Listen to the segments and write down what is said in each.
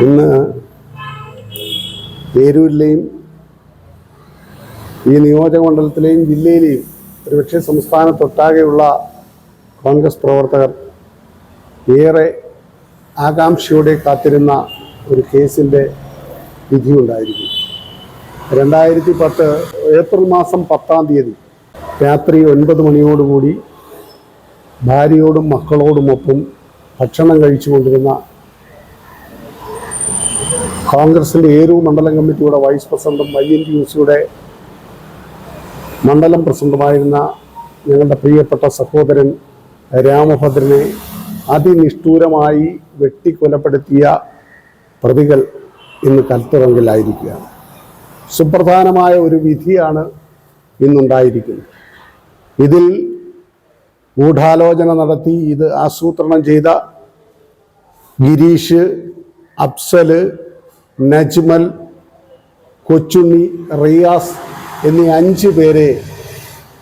ഇന്ന് പേരൂരിലെയും ഈ നിയോജകമണ്ഡലത്തിലെയും ജില്ലയിലെയും ഒരുപക്ഷെ സംസ്ഥാനത്തൊട്ടാകെയുള്ള കോൺഗ്രസ് പ്രവർത്തകർ ഏറെ ആകാംക്ഷയോടെ കാത്തിരുന്ന ഒരു കേസിന്റെ വിധിയുണ്ടായിരിക്കും. രണ്ടായിരത്തി പത്ത് ഏപ്രിൽ മാസം പത്താം തീയതി രാത്രി ഒൻപത് മണിയോടുകൂടി ഭാര്യയോടും മക്കളോടുമൊപ്പം ഭക്ഷണം കഴിച്ചുകൊണ്ടിരുന്ന കോൺഗ്രസിന്റെ ഏരൂർ മണ്ഡലം കമ്മിറ്റിയുടെ വൈസ് പ്രസിഡന്റും ഐ എൻ ടി സിയുടെ മണ്ഡലം പ്രസിഡന്റുമായിരുന്ന ഞങ്ങളുടെ പ്രിയപ്പെട്ട സഹോദരൻ രാമഭദ്രനെ അതിനിഷ്ഠൂരമായി വെട്ടിക്കൊലപ്പെടുത്തിയ പ്രതികൾ ഇന്ന് കൽത്തുറങ്കിലായിരിക്കുകയാണ്. സുപ്രധാനമായ ഒരു വിധിയാണ് ഇന്നുണ്ടായിരിക്കുന്നത്. ഇതിൽ ഗൂഢാലോചന നടത്തി ഇത് ആസൂത്രണം ചെയ്ത ഗിരീഷ് അഫ്സൽ നജ്മൽ കൊച്ചുണ്ണി റിയാസ് എന്നീ അഞ്ച് പേരെ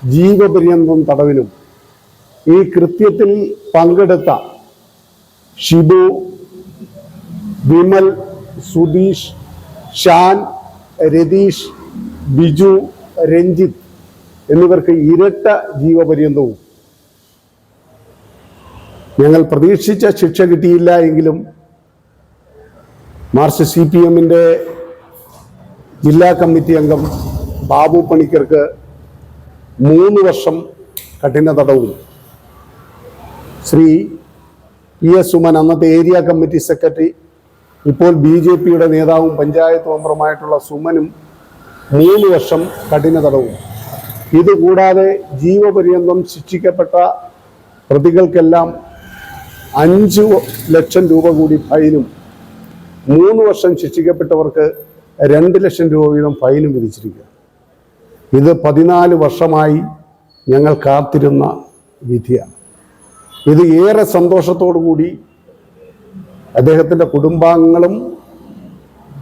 ജീവപര്യന്തം തടവിനും ഈ കൃത്യത്തിൽ പങ്കെടുത്ത ഷിബു വിമൽ സുധീഷ് ഷാൻ രതീഷ് ബിജു രഞ്ജിത്ത് എന്നിവർക്ക് ഇരട്ട ജീവപര്യന്തവും. ഞങ്ങൾ പ്രതീക്ഷിച്ച ശിക്ഷ കിട്ടിയില്ല എങ്കിലും മാർച്ച് സി പി എമ്മിന്റെ ജില്ലാ കമ്മിറ്റി അംഗം ബാബു പണിക്കർക്ക് മൂന്ന് വർഷം കഠിന തടവും. ശ്രീ പി എസ് സുമൻ അന്നത്തെ ഏരിയ കമ്മിറ്റി സെക്രട്ടറി ഇപ്പോൾ ബി ജെ പിയുടെ നേതാവും പഞ്ചായത്ത് മെമ്പറുമായിട്ടുള്ള സുമനും മൂന്ന് വർഷം കഠിന തടവും. ഇതുകൂടാതെ ജീവപര്യന്തം ശിക്ഷിക്കപ്പെട്ട പ്രതികൾക്കെല്ലാം അഞ്ച് ലക്ഷം രൂപ കൂടി ഫൈനും മൂന്ന് വർഷം ശിക്ഷിക്കപ്പെട്ടവർക്ക് രണ്ട് ലക്ഷം രൂപ വീതം ഫൈനും വിധിച്ചിരിക്കുക. ഇത് പതിനാല് വർഷമായി ഞങ്ങൾ കാത്തിരുന്ന വിധിയാണ്. ഇത് ഏറെ സന്തോഷത്തോടു കൂടി അദ്ദേഹത്തിന്റെ കുടുംബാംഗങ്ങളും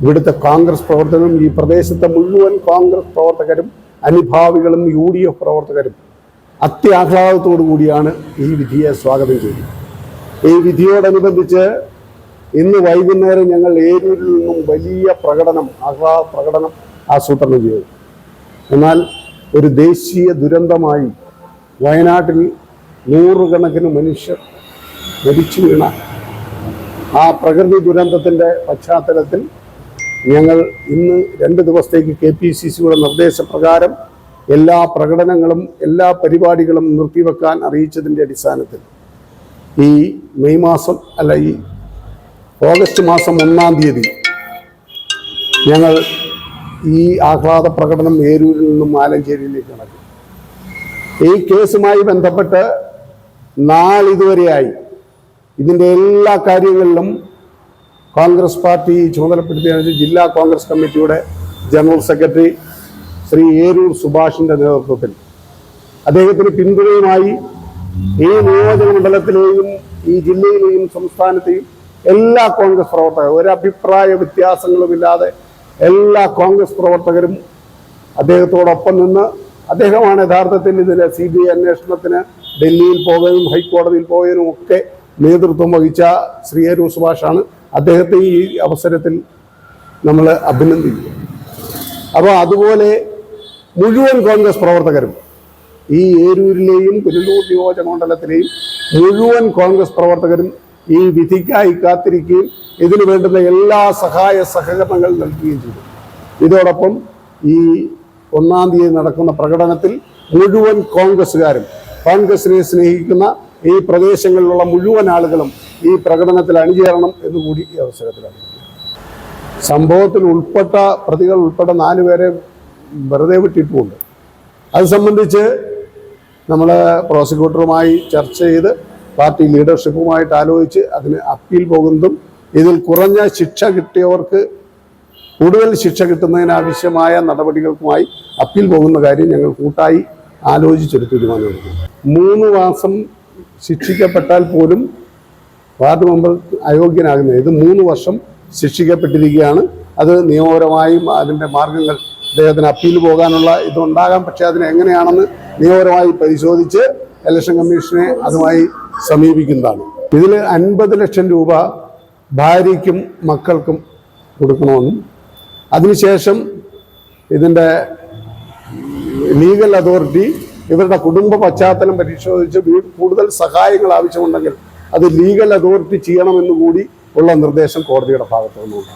ഇവിടുത്തെ കോൺഗ്രസ് പ്രവർത്തകരും ഈ പ്രദേശത്തെ മുഴുവൻ കോൺഗ്രസ് പ്രവർത്തകരും അനുഭാവികളും യു ഡി എഫ് പ്രവർത്തകരും അത്യാഹ്ലാദത്തോടു കൂടിയാണ് ഈ വിധിയെ സ്വാഗതം ചെയ്തത് ഈ വിധിയോടനുബന്ധിച്ച് ഇന്ന് വൈകുന്നേരം ഞങ്ങൾ ഏരൂരിൽ നിന്നും വലിയ പ്രകടനം ആഹ്ലാ പ്രകടനം ആസൂത്രണം ചെയ്തു. എന്നാൽ ഒരു ദേശീയ ദുരന്തമായി വയനാട്ടിൽ നൂറുകണക്കിന് മനുഷ്യർ മരിച്ചു വീണ ആ പ്രകൃതി ദുരന്തത്തിന്റെ പശ്ചാത്തലത്തിൽ ഞങ്ങൾ ഇന്ന് രണ്ട് ദിവസത്തേക്ക് കെ പി സി സിയുടെ നിർദ്ദേശപ്രകാരം എല്ലാ പ്രകടനങ്ങളും എല്ലാ പരിപാടികളും നിർത്തിവെക്കാൻ അറിയിച്ചതിന്റെ അടിസ്ഥാനത്തിൽ ഈ മെയ് മാസം അല്ല ഈ ഓഗസ്റ്റ് മാസം ഒന്നാം തീയതി ഞങ്ങൾ ഈ ആഹ്ലാദ പ്രകടനം ഏരൂരിൽ നിന്നും ആലഞ്ചേരിയിലേക്ക് നടക്കും ഈ കേസുമായി ബന്ധപ്പെട്ട് നാളിതുവരെയായി ഇതിന്റെ എല്ലാ കാര്യങ്ങളിലും കോൺഗ്രസ് പാർട്ടി ചുമതലപ്പെടുത്തിയ ജില്ലാ കോൺഗ്രസ് കമ്മിറ്റിയുടെ ജനറൽ സെക്രട്ടറി ശ്രീ ഏരൂർ സുഭാഷിന്റെ നേതൃത്വത്തിൽ. അദ്ദേഹത്തിന് പിന്തുണയുമായി ഈ നിയോജക മണ്ഡലത്തിലെയും ഈ ജില്ലയിലെയും സംസ്ഥാനത്തെയും എല്ലാ കോൺഗ്രസ് പ്രവർത്തകരും ഒരു അഭിപ്രായ വ്യത്യാസങ്ങളുമില്ലാതെ എല്ലാ കോൺഗ്രസ് പ്രവർത്തകരും അദ്ദേഹത്തോടൊപ്പം നിന്ന് അദ്ദേഹമാണ് യഥാർത്ഥത്തിൽ ഇതിലെ സി ബി ഐ അന്വേഷണത്തിന് ഡൽഹിയിൽ പോകാനും ഹൈക്കോടതിയിൽ പോകാനും ഒക്കെ നേതൃത്വം വഹിച്ച ശ്രീ അരൂർ സുഭാഷാണ് അദ്ദേഹത്തെ ഈ അവസരത്തിൽ നമ്മൾ അഭിനന്ദിക്കുക. അപ്പോൾ അതുപോലെ മുഴുവൻ കോൺഗ്രസ് പ്രവർത്തകരും ഈ ഏരൂരിലെയും പുനലൂർ നിയോജക മണ്ഡലത്തിലെയും മുഴുവൻ കോൺഗ്രസ് പ്രവർത്തകരും ഈ വിധിക്കായി കാത്തിരിക്കുകയും ഇതിനു വേണ്ടുന്ന എല്ലാ സഹായ സഹകരണങ്ങൾ നൽകുകയും ചെയ്തു. ഇതോടൊപ്പം ഈ ഒന്നാം തീയതി നടക്കുന്ന പ്രകടനത്തിൽ മുഴുവൻ കോൺഗ്രസ്സുകാരും കോൺഗ്രസിനെ സ്നേഹിക്കുന്ന ഈ പ്രദേശങ്ങളിലുള്ള മുഴുവൻ ആളുകളും ഈ പ്രകടനത്തിൽ അണിചേരണം എന്നുകൂടി ഈ അവസരത്തിലാണ്. സംഭവത്തിൽ ഉൾപ്പെട്ട പ്രതികൾ ഉൾപ്പെട്ട നാലുപേരെ വെറുതെ വിട്ടിട്ടുമുണ്ട്. അത് സംബന്ധിച്ച് നമ്മൾ പ്രോസിക്യൂട്ടറുമായി ചർച്ച ചെയ്ത് പാർട്ടി ലീഡർഷിപ്പുമായിട്ട് ആലോചിച്ച് അതിന് അപ്പീൽ പോകുന്നതും ഇതിൽ കുറഞ്ഞ ശിക്ഷ കിട്ടിയവർക്ക് കൂടുതൽ ശിക്ഷ കിട്ടുന്നതിനാവശ്യമായ നടപടികൾക്കുമായി അപ്പീൽ പോകുന്ന കാര്യം ഞങ്ങൾ കൂട്ടായി ആലോചിച്ചൊരു തീരുമാനമെടുക്കും മൂന്ന് മാസം ശിക്ഷിക്കപ്പെട്ടാൽ പോലും വാർഡ് മെമ്പർ അയോഗ്യനാകുന്നത് ഇത് മൂന്ന് വർഷം ശിക്ഷിക്കപ്പെട്ടിരിക്കുകയാണ്. അത് നിയമപരമായും അതിന്റെ മാർഗങ്ങൾ അദ്ദേഹത്തിന് അപ്പീൽ പോകാനുള്ള ഇതുണ്ടാകാം. പക്ഷേ അതിന് എങ്ങനെയാണെന്ന് നിയമപരമായി പരിശോധിച്ച് ഇലക്ഷൻ കമ്മീഷനെ അതുമായി സമീപിക്കുന്നതാണ്. ഇതിൽ അൻപത് ലക്ഷം രൂപ ഭാര്യയ്ക്കും മക്കൾക്കും കൊടുക്കണമെന്നും അതിനുശേഷം ഇതിന്റെ ലീഗൽ അതോറിറ്റി ഇവരുടെ കുടുംബ പശ്ചാത്തലം പരിശോധിച്ച് കൂടുതൽ സഹായങ്ങൾ ആവശ്യമുണ്ടെങ്കിൽ അത് ലീഗൽ അതോറിറ്റി ചെയ്യണമെന്ന് കൂടി ഉള്ള നിർദ്ദേശം കോടതിയുടെ ഭാഗത്തു നിന്നുണ്ട്